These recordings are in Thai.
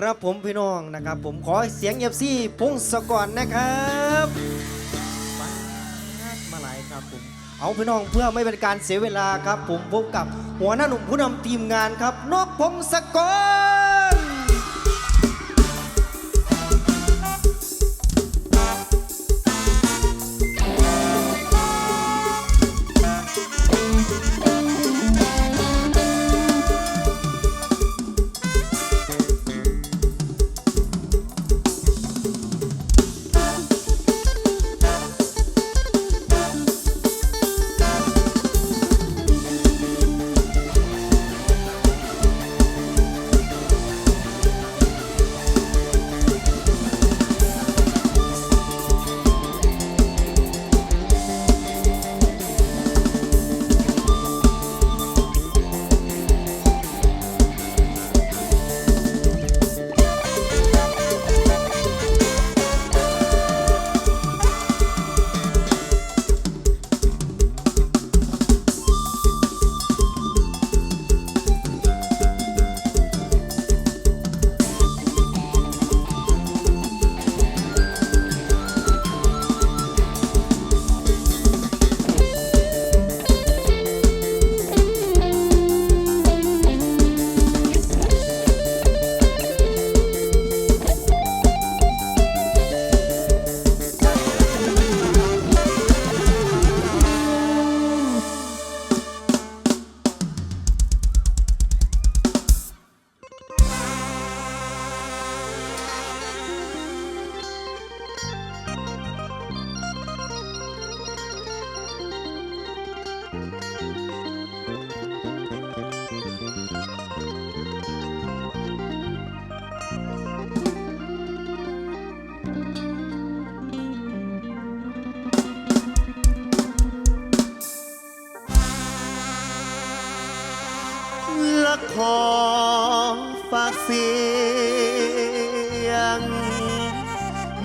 ครับผมพี่น้องนะครับ ผมขอเสียงเอฟซีพงศกรนะครับมามาหลายครับผมเอาพี่น้องเพื่อไม่เป็นการเสียเวลาครับ ผมพบกับหัวหน้าหนุ่มผู้นำทีมงานครับนกพงศกร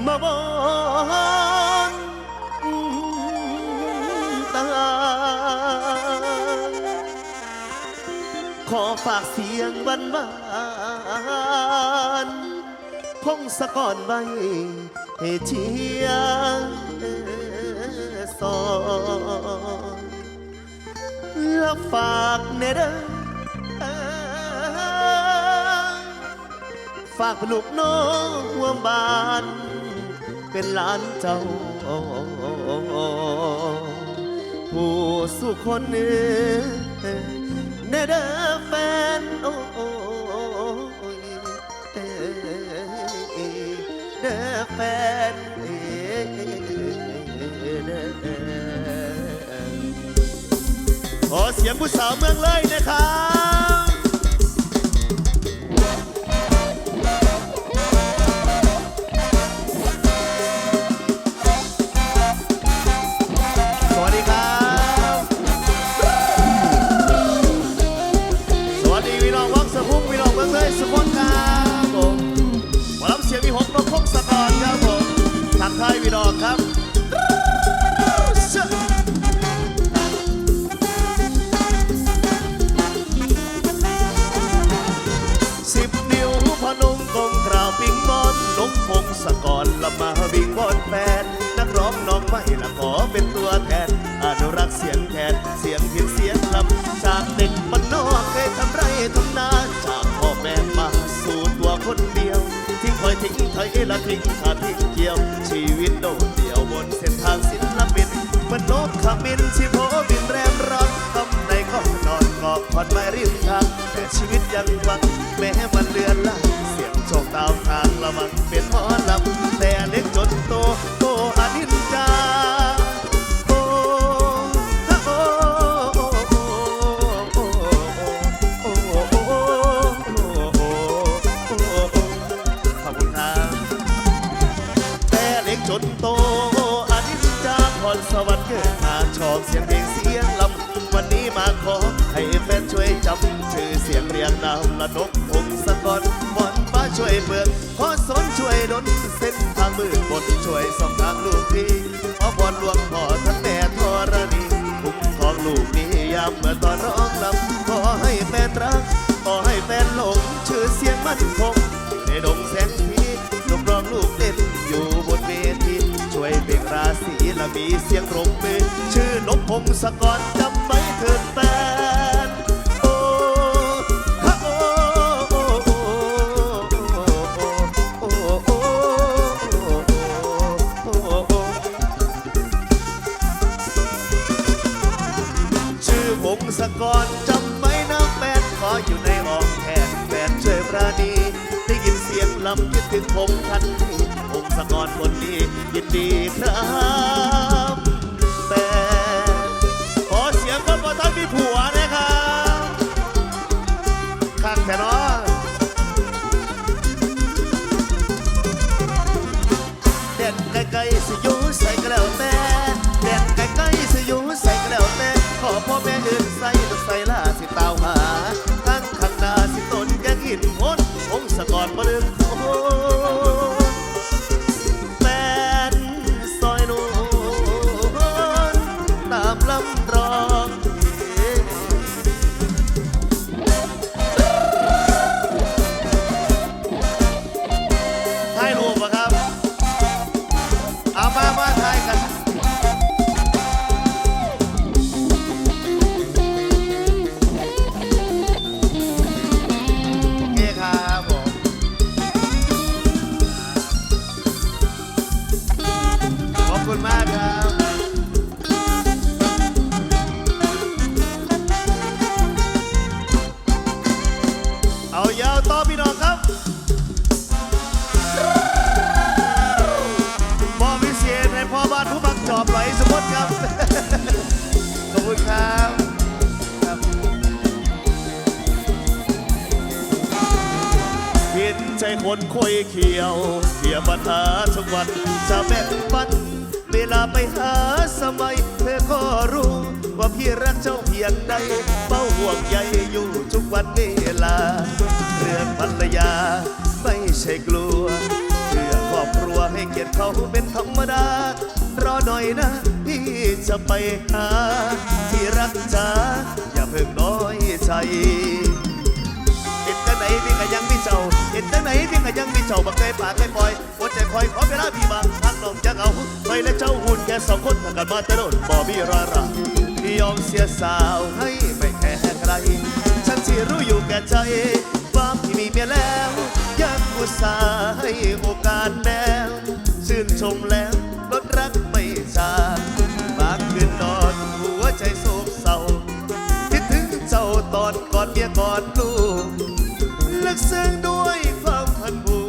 มาบอกตา ขอฝากเสียงบานบานพงสะก่อนไว้ให้เชียสอนแล้วฝากเนเด้อฝากลูกน้องห่วมบาน เป็นหลานเจ้า ผู้สุคนเนื้อเนเด้อแฟนโอ้ยเด้อแฟนขอเสียงผู้สาวเมืองเลยนะครับ แฟน นักร้องน้องไม่ละขอเป็นตัวแทนอนุรักษ์เสียงแทนเสียงเพียงเสียงลำจากเด็กมันนอกเคยทำไรทำนาจากพ่อแม่มาสู่ตัวคนเดียว ทิ้งคอยทิ้งไทยละทิ้งขาดทิ้งเกี่ยว ชีวิตโดดเดี่ยวบนเส้นทางศิลปินมันนกขมินที่โผบินแรมรักทำในก็นอนกอกผ่อนไม่ริมทางแต่ชีวิตยังหวังแม้มันเลือนลางเสียงโชคตามทางละมันเป็น นโตอาทิตย์จากพรสวรรค์เกิดมาชอบเสียงเพลงเสียงลำวันนี้มาขอให้แฟนช่วยจำชื่อเสียงเรียงนามละนกพงศกรบอนฟ้าช่วยเบิกขอสนช่วยดลเส้นทางมืดบนช่วยสองทางลูกพี่ขอพรหลวงพ่อท่านแม่ธรณีคุ้มครองลูกนี้ยามเมื่อตอนร้องลำขอให้แฟนรักขอให้แฟนหลงชื่อเสียงมั่นคงในดงและ มีเสียงปรบมือ ชื่อนกพงศกรจำไหมเธอแฟนโอ้ฮะโอ้โอ้โอ้โอ้โอ้โอ้โอ้ชื่อพงศกรจำไหมน้ำแฟนขออยู่ในอ้อมแขนแฟนช่วยประณี ลำคิดถึงผมทันทีพงศกรคนดียินดีครับแฟนขอเสียงคนบ่ทันมีผัวนะครับข้างแค่นอเด่นไกลๆสิอยู่ใส่ก็แล้วแต่เด่นไกลๆสิอยู่ใส่ก็แล้วแต่ขอพ่อแม่อื่นใส่ จอบไหลสมมติครับ ขอบคุณครับครับเห็นใจคนคุยเขียวเขียปัญหาทุกวันจะแบ่งปัน เวลาไปหาสมัย เธอก็รู้ ว่าพี่รักเจ้าเพียงใดเป้าห่วงใยอยู่ทุกวันเวลา เรื่องภรรยา ไม่ใช่กลัวเพื่อครอบครัวให้เกียรติเขาเป็นธรรมดารอหน่อยนะ จะไปหา ที่รักจ้าอย่าเพิ่งน้อยใจเห็นจังไหนพี่ก็ยังมีเจ้าเห็นจังไหนพี่ก็ยังมีเจ้าบักเคยปากเคยปล่อยหัวใจคอยขอเวลาพี่บางทางน้องจะเอาไปและเจ้าหุ่นแค่สองคนทางกันมาแต่โดนบ่มีรอรังพี่ยอมเสียสาวให้ไม่แค่ใครฉันที่รู้อยู่แก่ใจว่าพี่มีเมียแล้วยังอุตส่าห์ให้โอกาสแล้วชื่นชมแล้ว ยกอนลูกลึกซึ้งด้วยความพันผู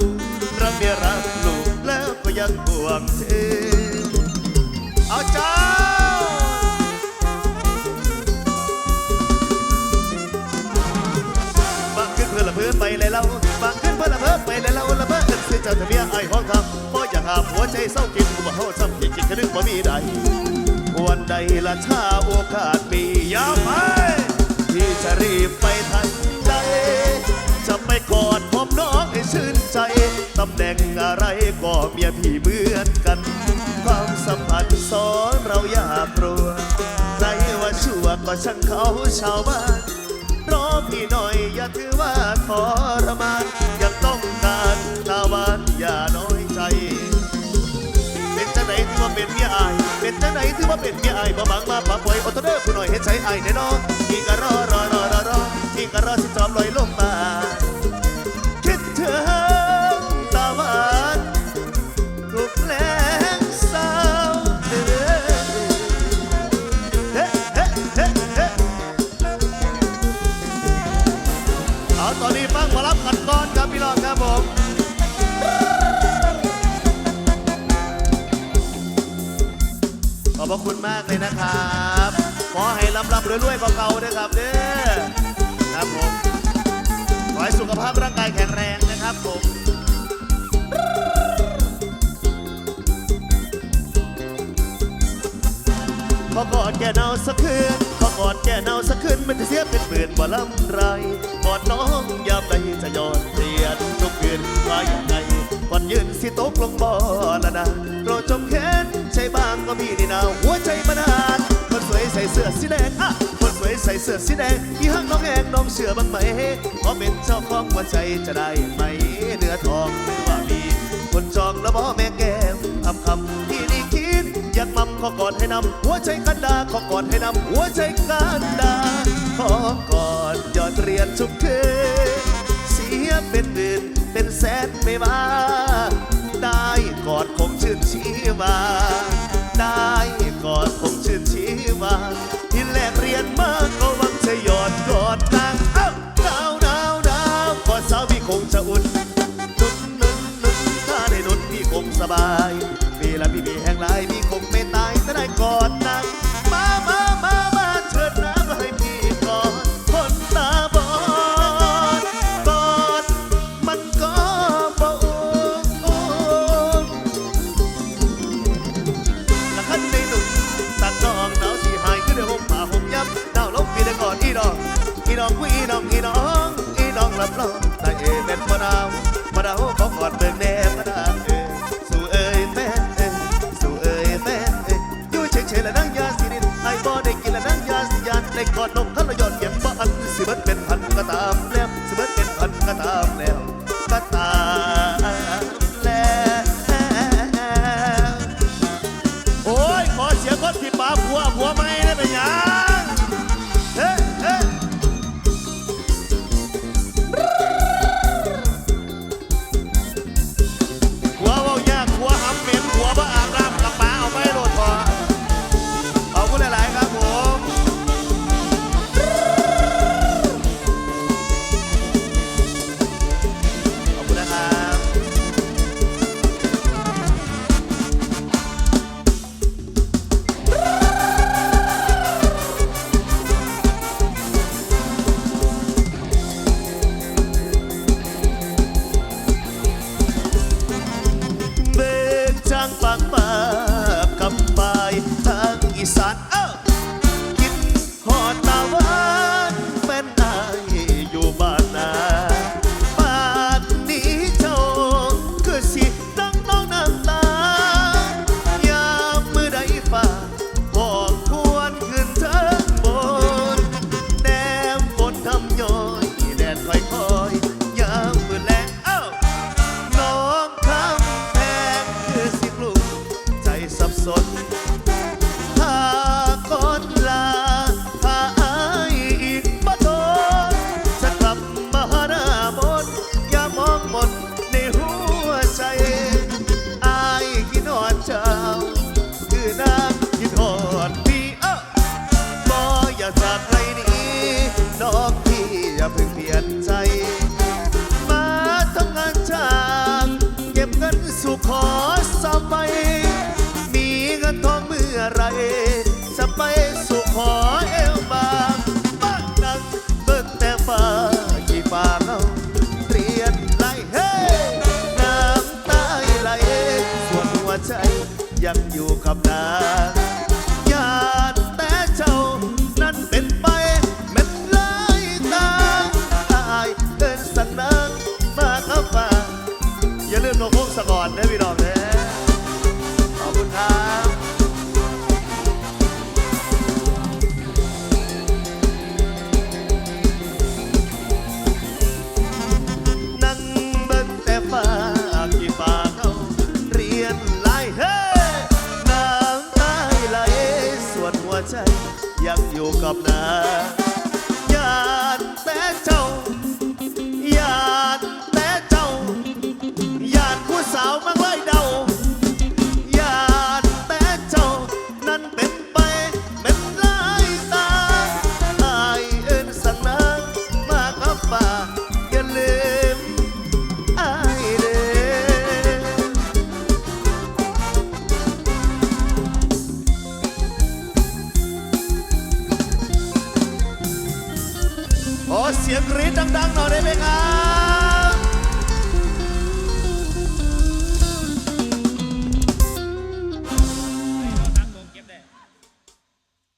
กรักเมียรักลูกแล้วก็ยังห่วงเธอเอาเจ้าบางขึ้นเพื่อละเพื่อไปเลยเราบางขึ้นเพื่อละเพื่อไปเลยเราละเพื่อนกันสิเจ้าจะเมียไอ้ห้องคำเพราะอยากหาหัวใจเศร้ากินกูบอกเขาซ้ำกินกินกระดึกบ่มีใดวันใดละถ้าโอกาสมีอยาไป ที่จะรีบไปทันใจจะไปกอดพบน้องให้ชื่นใจตำแหน่งอะไรก็เมียพี่เหมือนกัน ความสัมพันธ์สอนเราอย่ากลัวใครว่าชั่วก็ช่างเขาชาวบ้านรอพี่หน่อยอย่าถือว่าทรมานยังต้องการตาหวานอย่าน้อยใจ จังไหนที่ว่าเป็นเมียไอายมาบังมาปะป่วยอดทนเด้อผู้หน่อยเห็นใจอายแน่นอนพี่ก็รอรอรอรอรอพี่ก็รอสิจอมลอยลงมาคิดถึงตาวานถูกแรงเศร้าเด้อเฮ้เฮ้เฮ้เฮ้เอาตอนนี้ฟังมารับกันก่อนครับพี่น้องครับผม พระคุณมากเลยนะครับขอให้ลำลำรวยๆเก่าด้วยครับเด้อครับผม ขอให้สุขภาพร่างกายแข็งแรงนะครับผม พอกอดแกเนาสักคืนพอกอดแกเนาสักคืนมันจะเสียเป็นหมื่นบ่ลำไรกอดน้องยามใดจะยอดเรียนทุกคืนว่าอย่างไงวันยืนสิตกลงบ่อละนะโปรดจงเห็นใจบางก็มีนี่นาหัวใจมันานคนสวยใส่เสื้อสีแดงอะคนสวยใส่เสื้อสีแดงยี่ห้างน้องแองน้องเชื่อบ้างไหมขอเป็นเจ้าของหัวใจจะได้ไหมเนื้อทองหรือว่ามีคนจองแล้วบ่แม่แก้ม ขอกอดให้นำหัวใจกันดาขอกอดให้นำหัวใจกันดาขอกอดยอดเรียนทุกคืเสียเป็นหมื่นเป็นแสนไม่ว่าได้กอดคงชื่นชีวาได้กอดคงชื่นชีวาที่แลกเรียนมาก็หวังจะยอดกอดนางเอ้าดาวดาวหนาวกอดสาวพี่คงจะอุ่นนุ่นนุ่นนุ่นถ้าได้นุ่นพี่คงสบายาเอเป็นบ่ดาวบ่ดาวขอกอดเบิ่งแน่บ่ดเอ้ยสู่เอ้ยแฟนเอ้ยสู่เอ้ยแฟนเอ้ยอยู่เฉยๆละนั่งยาสิรินไอ้บ่ได้กินละนั่งยาสิยานได้กอดลงคันละย ยังอยู่กับเรา yoke up now.